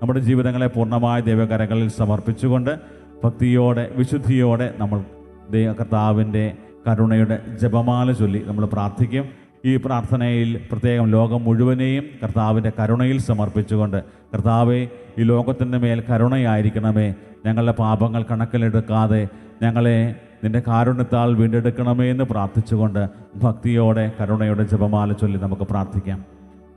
നമ്മുടെ ജീവിതങ്ങളെ പൂർണമായ ദൈവകരങ്ങളിൽ സമർപ്പിച്ചുകൊണ്ട് ഭക്തിയോടെ വിശുദ്ധിയോടെ നമ്മൾ കർത്താവിന്റെ കരുണയുടെ ജപമാല ചൊല്ലി നമ്മൾ പ്രാർത്ഥിക്കും. ഈ പ്രാർത്ഥനയിൽ പ്രത്യേകം ലോകം മുഴുവനെയും കർത്താവിന്റെ കരുണയിൽ സമർപ്പിച്ചുകൊണ്ട് കർത്താവെ ഈ ലോകത്തിന്റെ മേൽ കരുണയായിരിക്കണമേ. ഞങ്ങളുടെ പാപങ്ങൾ കണക്കിലെടുക്കാതെ ഞങ്ങളെ നിന്റെ കാരുണ്യത്താൽ വീണ്ടെടുക്കണമേ എന്ന് പ്രാർത്ഥിച്ചുകൊണ്ട് ഭക്തിയോടെ കരുണയുടെ ജപമാല ചൊല്ലി നമുക്ക് പ്രാർത്ഥിക്കാം.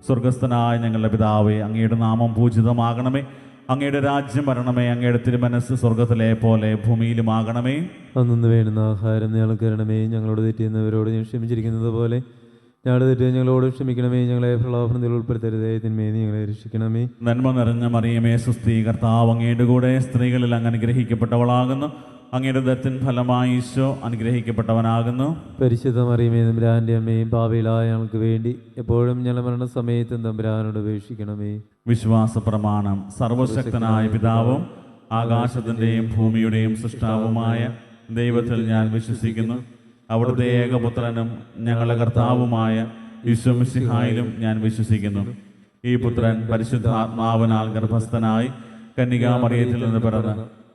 സ്വർഗസ്ഥനായ ഞങ്ങളുടെ പിതാവേ അങ്ങയുടെ നാമം പൂജിതമാകണമേ. അങ്ങയുടെ രാജ്യം വരണമേ അങ്ങയുടെ തിരുമനസ് സ്വർഗത്തിലെ പോലെ ഭൂമിയിലും ആകണമേ അന്നു വേണ്ടുന്ന ആഹാരം ഞങ്ങൾക്ക് തരണമേ ഞങ്ങളോട് തെറ്റിയുന്നവരോട് ഞാൻ ക്ഷമിച്ചിരിക്കുന്നത് പോലെ. ഞങ്ങളുടെ തെറ്റ് ഞങ്ങളോട് ക്ഷമിക്കണമേ ഞങ്ങളെ പ്രലോഭനത്തിൽ ഉൾപ്പെടുത്തരുതേ തിന്മേ നിങ്ങളെ ഞങ്ങളെ രക്ഷിക്കണമേ. നന്മ നിറഞ്ഞ മറിയമേ സുസ്ഥീകർത്താവ് അങ്ങയുടെ കൂടെ സ്ത്രീകളിൽ അങ്ങ് അനുഗ്രഹിക്കപ്പെട്ടവളാകുന്നു. അങ്ങയുടെ ദത്തിൻ ഫലമായി ഈശോ അനുഗ്രഹിക്കപ്പെട്ടവനാകുന്നു. പരിശുദ്ധ മറിയമേ തമ്പുരാന്റെ അമ്മയും പാവയിലായ ഞങ്ങൾക്ക് വേണ്ടി എപ്പോഴും ഞങ്ങളുടെ മരണസമയത്തും തമ്പുരാനോട് അപേക്ഷിക്കണമേ. വിശ്വാസ പ്രമാണം സർവശക്തനായ പിതാവും ആകാശത്തിന്റെയും ഭൂമിയുടെയും സൃഷ്ടാവുമായ ദൈവത്തിൽ ഞാൻ വിശ്വസിക്കുന്നു. അവിടുത്തെ ഏകപുത്രനും ഞങ്ങളുടെ കർത്താവുമായ വിശ്വമിസിഹായിലും ഞാൻ വിശ്വസിക്കുന്നു. ഈ പുത്രൻ പരിശുദ്ധാത്മാവനാൽ ഗർഭസ്ഥനായി കന്യകാമറിയത്തിൽ നിന്ന് പിറന്ന്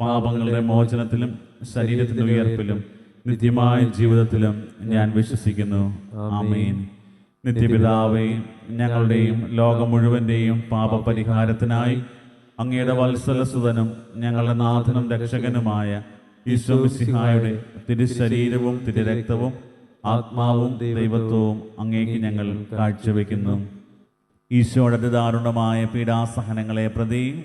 പാപങ്ങളുടെ മോചനത്തിലും ശരീരത്തിന്റെ ഉയർപ്പിലും നിത്യമായ ജീവിതത്തിലും ഞാൻ വിശ്വസിക്കുന്നു. ആമേൻ. നിത്യപിതാവേ ഞങ്ങളുടെയും ലോകം മുഴുവന്റെയും പാപപരിഹാരത്തിനായി അങ്ങയുടെ വത്സലസുതനും ഞങ്ങളുടെ നാഥനും രക്ഷകനുമായ ഈശ്വസിഹായുടെ തിരുശരീരവും തിരുരക്തവും ആത്മാവും ദൈവത്വവും അങ്ങേക്ക് ഞങ്ങൾ കാഴ്ചവെക്കുന്നു. ഈശോയുടെ ദാരുണമായ പീഡാസഹനങ്ങളെ പ്രതി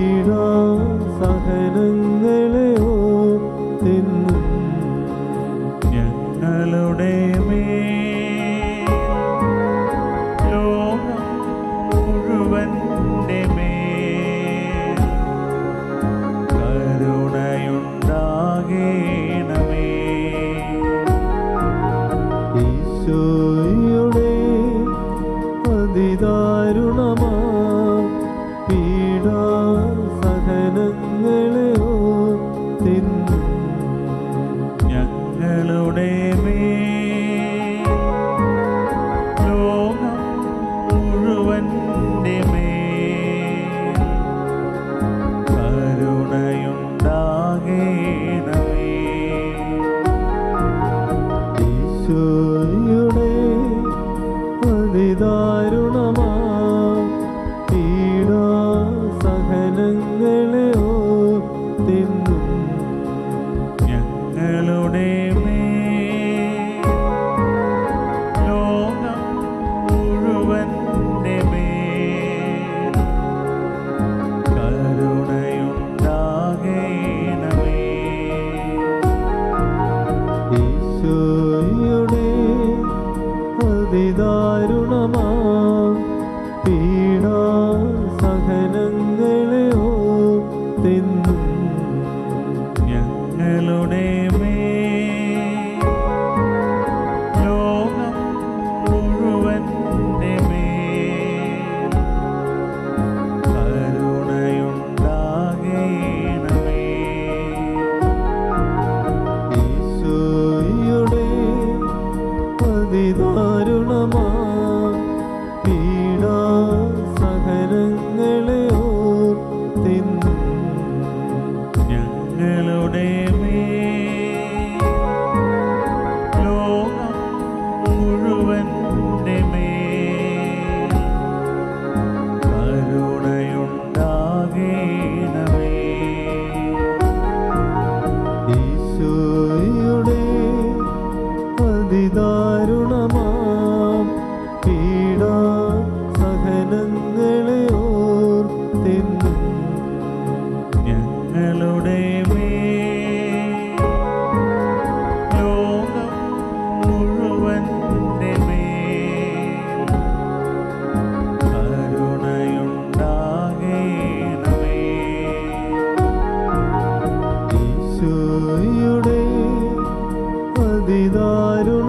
അതിദാരുണമാം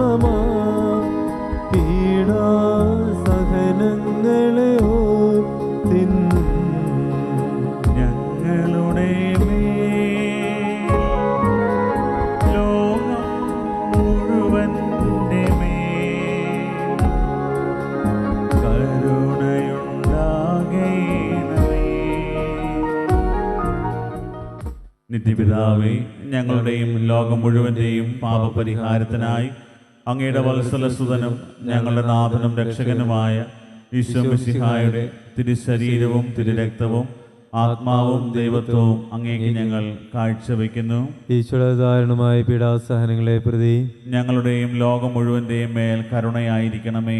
നിത്യപിതാവേ ഞങ്ങളുടെയും ലോകം മുഴുവന്റെയും പാപപരിഹാരത്തിനായി അങ്ങയുടെ വത്സലസുതനും ഞങ്ങളുടെ നാഥനും രക്ഷകനുമായ ഈശ്വമിസിഹായുടെ തിരുശരീരവും തിരുരക്തവും ആത്മാവും ദൈവത്വവും അങ്ങേക്ക് ഞങ്ങൾ കാഴ്ചവെക്കുന്നു. ഈശ്വരധാരണമായ പീഡാസഹനങ്ങളെ പ്രതി ഞങ്ങളുടെയും ലോകം മുഴുവന്റെയും മേൽ കരുണയായിരിക്കണമേ.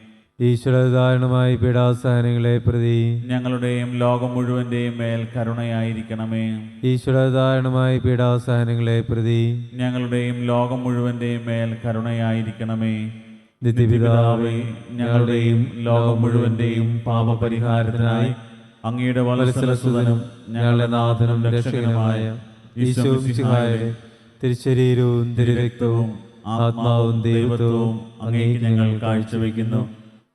ഈശ്വരധാരണമായ പീഡാസഹനങ്ങളെ പ്രതി ഞങ്ങളുടെയും ലോകം മുഴുവന്റെയും മേൽ കരുണയായിരിക്കണമേ. ഈശ്വരധാരണമായ പീഡാസഹനങ്ങളെ പ്രതി ഞങ്ങളുടെയും ലോകം മുഴുവന്റെയും മേൽ കരുണയായിരിക്കണമേ. നിത്യപിതാവേ ഞങ്ങളുടെയും ലോകം മുഴുവന്റെയും പാപപരിഹാരത്തിനായി അങ്ങയുടെ വത്സലസുതനും ഞങ്ങളുടെ നാഥനും രക്ഷകനുമായ തിരുശരീരവും തിരുരക്തവും ആത്മാവും ദൈവത്വവും അങ്ങേക്ക് ഞങ്ങൾ കാഴ്ചവെക്കുന്നു.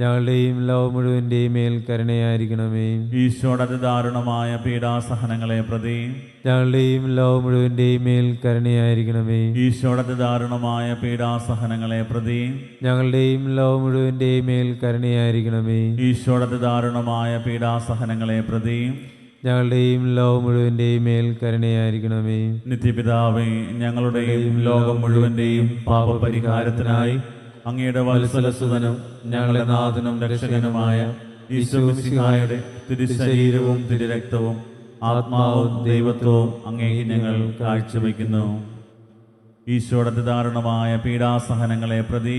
ഞങ്ങളുടെയും ലോകം മുഴുവന്റെയും മേൽ കരുണയായിരിക്കണമേ. ഈശോയുടെ ദാരുണമായ പീഡാസഹനങ്ങളെ പ്രതി ഞങ്ങളുടെയും ലോകം മുഴുവന്റെയും മേൽ കരുണയായിരിക്കണമേ. ഈശോയുടെ ദാരുണമായ പീഡാസഹനങ്ങളെ പ്രതി ഞങ്ങളുടെയും ലോകം മുഴുവന്റെയും മേൽ കരുണയായിരിക്കണമേ. ഈശോയുടെ ദാരുണമായ പീഡാസഹനങ്ങളെ പ്രതി ഞങ്ങളുടെയും ലോകം മുഴുവന്റെയും മേൽ കരുണയായിരിക്കണമേ. നിത്യപിതാവേ ഞങ്ങളുടെയും ലോകം മുഴുവന്റെയും പാപപരിഹാരത്തിനായി അങ്ങയുടെ വത്സലസുതനും ഞങ്ങളുടെ നാഥനും രക്ഷകനുമായ ഈശോമിശിഹായുടെ തിരുശരീരവും തിരുരക്തവും ആത്മാവും ദൈവത്വവും അങ്ങേ ഞങ്ങൾ കാഴ്ചവെക്കുന്നു. ഈശോയുടെ ദാരുണമായ പീഡാസഹനങ്ങളെ പ്രതി